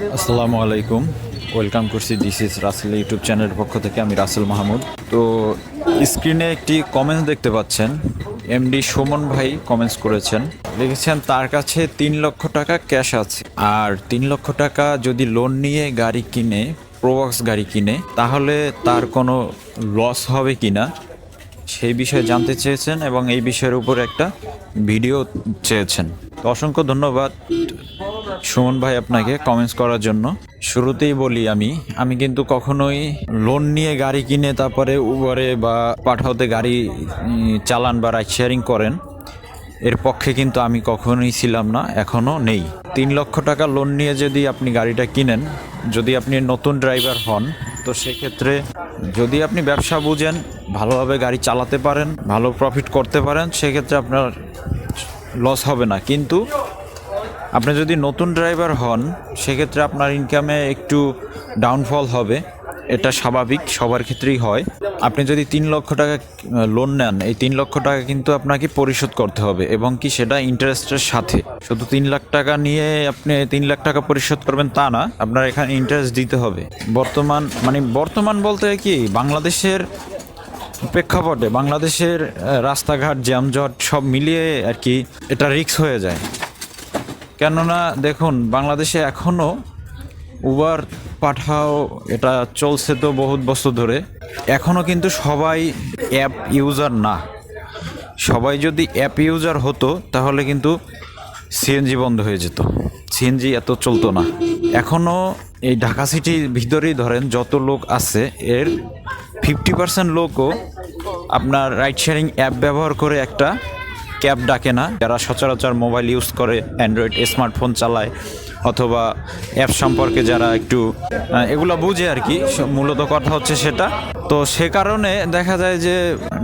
আসসালামু আলাইকুম। ওয়েলকাম করছি দিস ইজ রাসেল ইউটিউব চ্যানেলের পক্ষ থেকে, আমি রাসেল মাহমুদ। তো স্ক্রিনে একটি কমেন্টস দেখতে পাচ্ছেন। এমডি সুমন ভাই কমেন্টস করেছেন। লিখেছেন, তার কাছে তিন লক্ষ টাকা ক্যাশ আছে। আর তিন লক্ষ টাকা যদি লোন নিয়ে গাড়ি কিনে প্রোবক্স গাড়ি কিনে, তাহলে তার কোনো লস হবে কি না সেই বিষয়ে জানতে চেয়েছেন এবং এই বিষয়ের উপর একটা ভিডিও চেয়েছেন। অসংখ্য ধন্যবাদ। সুমন ভাই আপনাকে কমেন্টস করার জন্য। শুরুতেই বলি আমি আমি কিন্তু কখনোই লোন নিয়ে গাড়ি কিনে তারপরে উবারে বা পাঠাওতে গাড়ি চালান বা রাইড শেয়ারিং করেন। এর পক্ষে কিন্তু আমি কখনোই ছিলাম না এখনও নেই। তিন লক্ষ টাকা লোন নিয়ে যদি আপনি গাড়িটা কিনেন যদি আপনি নতুন ড্রাইভার হন তো সেক্ষেত্রে যদি আপনি ব্যবসা বুঝেন ভালোভাবে গাড়ি চালাতে পারেন ভালো প্রফিট করতে পারেন সেক্ষেত্রে আপনার লস হবে না। কিন্তু আপনি যদি নতুন ড্রাইভার হন, সেক্ষেত্রে আপনার ইনকামে একটু ডাউনফল হবে। এটা স্বাভাবিক, সবার ক্ষেত্রেই হয়। আপনি যদি তিন লক্ষ টাকা লোন নেন, এই তিন লক্ষ টাকা কিন্তু আপনাকে পরিশোধ করতে হবে এবং কি সেটা ইন্টারেস্টের সাথে। শুধু তিন লাখ টাকা নিয়ে আপনি তিন লাখ টাকা পরিশোধ করবেন তা না, আপনার এখানে ইন্টারেস্ট দিতে হবে। বর্তমান মানে বর্তমান বলতে কি, বাংলাদেশের প্রেক্ষাপটে, বাংলাদেশের রাস্তাঘাট, জ্যামজট সব মিলিয়ে আর কি এটা রিক্স হয়ে যায়। কেননা দেখুন, বাংলাদেশে এখনও উবার পাঠাও এটা চলছে তো বহুত বছর ধরে। এখনও কিন্তু সবাই অ্যাপ ইউজার না। সবাই যদি অ্যাপ ইউজার হতো, তাহলে কিন্তু সিএনজি বন্ধ হয়ে যেত। সিএনজি এত চলতো না। এখনও এই ঢাকা সিটির ভিতরেই ধরেন, যত লোক আছে, এর ফিফটি পার্সেন্ট লোকও আপনার রাইড শেয়ারিং অ্যাপ ব্যবহার করে একটা ক্যাব ডাকে না। যারা সচরাচর মোবাইল ইউজ করে, অ্যান্ড্রয়েড স্মার্টফোন চালায়, অথবা অ্যাপ সম্পর্কে যারা একটু এগুলো বুঝে আর কি মূলত কথা হচ্ছে সেটা। তো সে কারণে দেখা যায় যে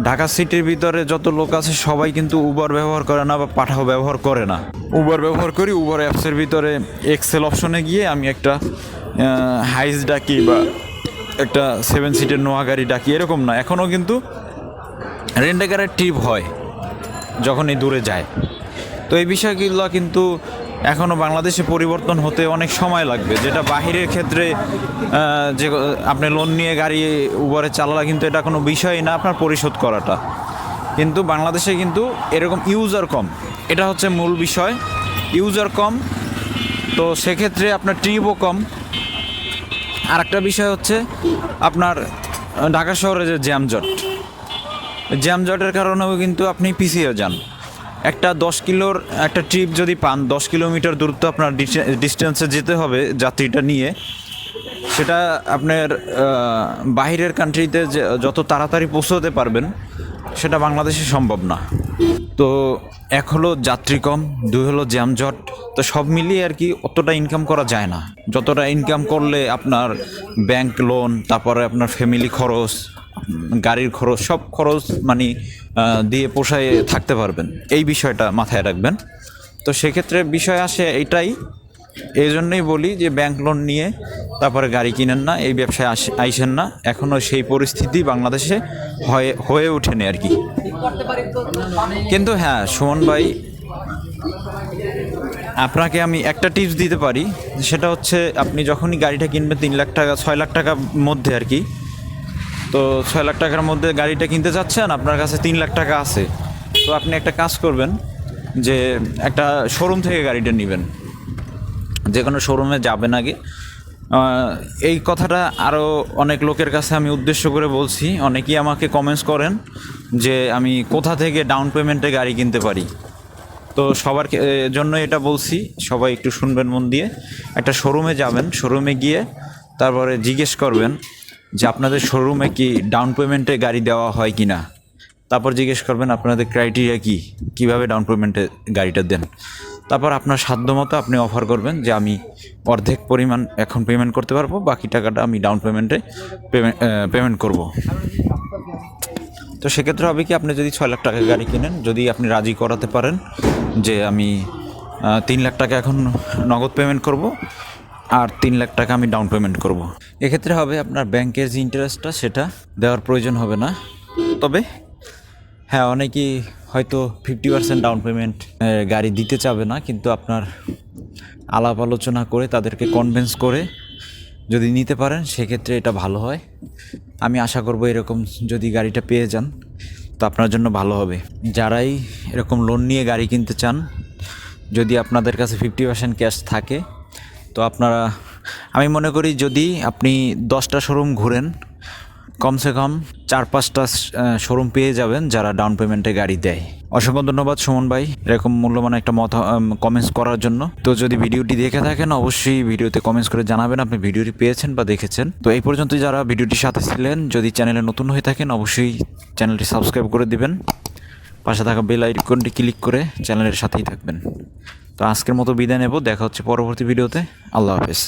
ঢাকা সিটির ভিতরে যত লোক আছে, সবাই কিন্তু উবার ব্যবহার করে না বা পাঠাও ব্যবহার করে না। উবার ব্যবহার করি উবার অ্যাপসের ভিতরে এক্সেল অপশনে গিয়ে আমি একটা হাইস ডাকি বা একটা সেভেন সিটের নোয়া গাড়ি ডাকি, এরকম না। এখনও কিন্তু রেন্টাকারের ট্রিপ হয়। যখনই দূরে যায়। তো এই বিষয়গুলো কিন্তু এখনও বাংলাদেশে পরিবর্তন হতে অনেক সময় লাগবে। যেটা বাহিরের ক্ষেত্রে যে আপনি লোন নিয়ে গাড়ি উবারে চালালা কিন্তু এটা কোনো বিষয়ই না, আপনার পরিশোধ করাটা। কিন্তু বাংলাদেশে কিন্তু এরকম ইউজার কম। এটা হচ্ছে মূল বিষয়। ইউজার কম, তো সেক্ষেত্রে আপনার ট্রিপও কম। আর একটা বিষয় হচ্ছে আপনার ঢাকা শহরে যে জ্যামজট জ্যামজটের কারণেও কিন্তু আপনি পিছিয়ে যান। একটা দশ কিলোর একটা ট্রিপ যদি পান, দশ কিলোমিটার দূরত্ব আপনার ডিস্টেন্সে যেতে হবে যাত্রীটা নিয়ে। সেটা আপনার বাহিরের কান্ট্রিতে যত তাড়াতাড়ি পৌঁছতে পারবেন, সেটা বাংলাদেশে সম্ভব না। তো এক হলো যাত্রী কম, দুই হলো জ্যামজট। তো সব মিলিয়ে আর কি অতটা ইনকাম করা যায় না। যতটা ইনকাম করলে আপনার ব্যাংক লোন তারপরে আপনার ফ্যামিলি খরচ গাড়ির খরচ, সব খরচ মানে দিয়ে পোষায় থাকতে পারবেন। এই বিষয়টা মাথায় রাখবেন। তো সেক্ষেত্রে বিষয় আসে এটাই এই জন্যই বলি যে ব্যাংক লোন নিয়ে তারপরে গাড়ি কিনেন না, এই ব্যবসায় আস, আইসেন না। এখনও সেই পরিস্থিতি বাংলাদেশে হয়ে হয়ে ওঠেনি আর কি। কিন্তু হ্যাঁ সুমন ভাই, আপনাকে আমি একটা টিপস দিতে পারি। সেটা হচ্ছে, আপনি যখনই গাড়িটা কিনবেন, তিন লাখ টাকা, ছয় লাখ টাকার মধ্যে আর কি তো ছয় লাখ টাকার মধ্যে গাড়িটা কিনতে চাচ্ছেন, আপনার কাছে তিন লাখ টাকা আছে। তো আপনি একটা কাজ করবেন যে একটা শোরুম থেকে গাড়িটা নেবেন। যে কোনো শোরুমে যাবেন আগে। এই কথাটা আরও অনেক লোকের কাছে আমি উদ্দেশ্য করে বলছি। অনেকেই আমাকে কমেন্টস করেন যে আমি কোথা থেকে ডাউন পেমেন্টে গাড়ি কিনতে পারি। তো সবার জন্য এটা বলছি। সবাই একটু শুনবেন মন দিয়ে। একটা শোরুমে যাবেন শোরুমে গিয়ে তারপরে জিজ্ঞেস করবেন যে আপনাদের শোরুমে কি ডাউন পেমেন্টে গাড়ি দেওয়া হয় কি না তারপর জিজ্ঞেস করবেন, আপনাদের ক্রাইটেরিয়া কি? কীভাবে ডাউন পেমেন্টে গাড়িটা দেন? তারপর আপনার সাধ্যমতো আপনি অফার করবেন যে আমি অর্ধেক পরিমাণ এখন পেমেন্ট করতে পারব, বাকি টাকাটা আমি ডাউন পেমেন্টে পেমেন্ট পেমেন্ট করব। তো সেক্ষেত্রে হবে কি, আপনি যদি ছয় লাখ টাকা গাড়ি কিনেন, যদি আপনি রাজি করাতে পারেন যে আমি তিন লাখ টাকা এখন নগদ পেমেন্ট করব আর তিন লাখ টাকা আমি ডাউন পেমেন্ট করব। এক্ষেত্রে হবে আপনার ব্যাংকের যে ইন্টারেস্টটা সেটা দেওয়ার প্রয়োজন হবে না। তবে হ্যাঁ অনেকেই হয়তো ফিফটি পার্সেন্ট ডাউন পেমেন্ট গাড়ি দিতে চাবে না, কিন্তু আপনার আলাপ আলোচনা করে তাদেরকে কনভিন্স করে যদি নিতে পারেন, সেক্ষেত্রে এটা ভালো হয়। আমি আশা করব এরকম যদি গাড়িটা পেয়ে যান, তো আপনার জন্য ভালো হবে। যারাই এরকম লোন নিয়ে গাড়ি কিনতে চান, যদি আপনাদের কাছে ফিফটি পার্সেন্ট ক্যাশ থাকে তো আপনারা, আমি মনে করি যদি আপনি দশটা শোরুম ঘুরেন, কমসে কম চার পাঁচটা শোরুম পেয়ে যাবেন যারা ডাউন পেমেন্টে গাড়ি দেয়। অসংখ্য ধন্যবাদ সুমন ভাই, এরকম মূল্যবান একটা মত কমেন্টস করার জন্য। তো যদি ভিডিওটি দেখে থাকেন, অবশ্যই ভিডিওতে কমেন্টস করে জানাবেন আপনি ভিডিওটি পেয়েছেন বা দেখেছেন। তো এই পর্যন্ত যারা ভিডিওটির সাথে ছিলেন, যদি চ্যানেলে নতুন হয়ে থাকেন, অবশ্যই চ্যানেলটি সাবস্ক্রাইব করে দিবেন। পাশে থাকা বেল আইকনটি ক্লিক করে চ্যানেলের সাথেই থাকবেন। তো আজকের মতো বিদায় নেব। দেখা হচ্ছে পরবর্তী ভিডিওতে। আল্লাহ হাফেজ।